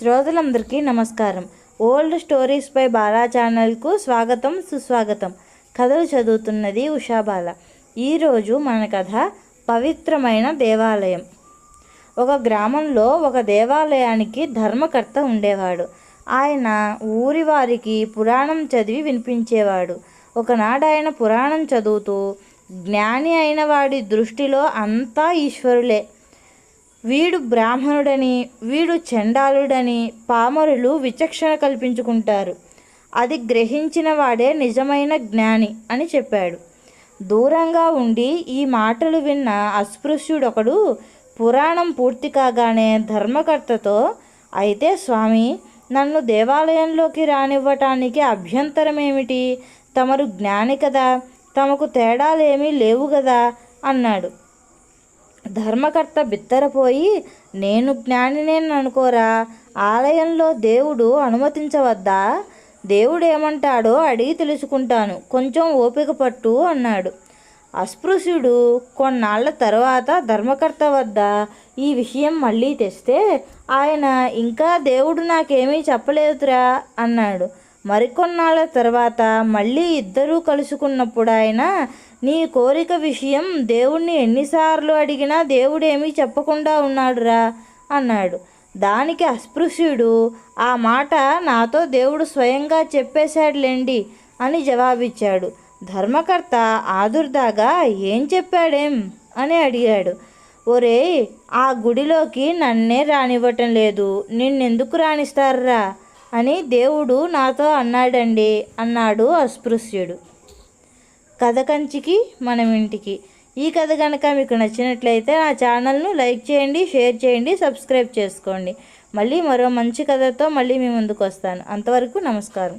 శ్రోతలందరికీ నమస్కారం. Old stories పై బాలా ఛానల్కు స్వాగతం సుస్వాగతం. కథలు చదువుతున్నది ఉషాబాల ఈరోజు మన కథ పవిత్రమైన దేవాలయం. ఒక గ్రామంలో ఒక దేవాలయానికి ధర్మకర్త ఉండేవాడు. ఆయన ఊరి వారికి పురాణం చదివి వినిపించేవాడు. ఒకనాడు ఆయన పురాణం చదువుతూ జ్ఞాని అయిన వాడి దృష్టిలో అంతా ఈశ్వరులే. వీడు బ్రాహ్మణుడని వీడు చండాలుడని పామరులు విచక్షణ కల్పించుకుంటారు. అది గ్రహించిన వాడే నిజమైన జ్ఞాని అని చెప్పాడు. దూరంగా ఉండి ఈ మాటలు విన్న అస్పృశ్యుడొకడు పురాణం పూర్తి కాగానే ధర్మకర్తతో అయితే స్వామి నన్ను దేవాలయంలోకి రానివ్వటానికి అభ్యంతరం ఏమిటి తమరు జ్ఞాని కదా తమకు తేడాలేమీ లేవు కదా అన్నాడు. ధర్మకర్త బిత్తరపోయి నేను జ్ఞానినేని అనుకోరా? ఆలయంలో దేవుడు అనుమతించవద్దా? దేవుడు ఏమంటాడో అడిగి తెలుసుకుంటాను. కొంచెం ఓపిక పట్టు అన్నాడు. అస్పృశ్యుడు కొన్నాళ్ళ తర్వాత ధర్మకర్త వద్ద ఈ విషయం మళ్ళీ తెస్తే ఆయన ఇంకా దేవుడు నాకేమీ చెప్పలేదురా అన్నాడు. మరికొన్నాళ్ళ తర్వాత మళ్ళీ ఇద్దరూ కలుసుకున్నప్పుడు ఆయన నీ కోరిక విషయం దేవుణ్ణి ఎన్నిసార్లు అడిగినా దేవుడేమీ చెప్పకుండా ఉన్నాడురా అన్నాడు. దానికి అస్పృశ్యుడు ఆ మాట నాతో దేవుడు స్వయంగా చెప్పేశాడులేండి అని జవాబిచ్చాడు. ధర్మకర్త ఆదుర్దాగా ఏం చెప్పాడేం? అని అడిగాడు. ఒరే ఆ గుడిలోకి నన్నే రానివ్వటం లేదు. నిన్నెందుకు రాణిస్తారా అని దేవుడు నాతో అన్నాడండి అన్నాడు అస్పృశ్యుడు. కథ కంచికి మనం ఇంటికి. ఈ కథ కనుక మీకు నచ్చినట్లయితే నా ఛానల్ను లైక్ చేయండి షేర్ చేయండి సబ్స్క్రైబ్ చేసుకోండి. మళ్ళీ మరో మంచి కథతో మళ్ళీ మీ ముందుకు వస్తాను. అంతవరకు నమస్కారం.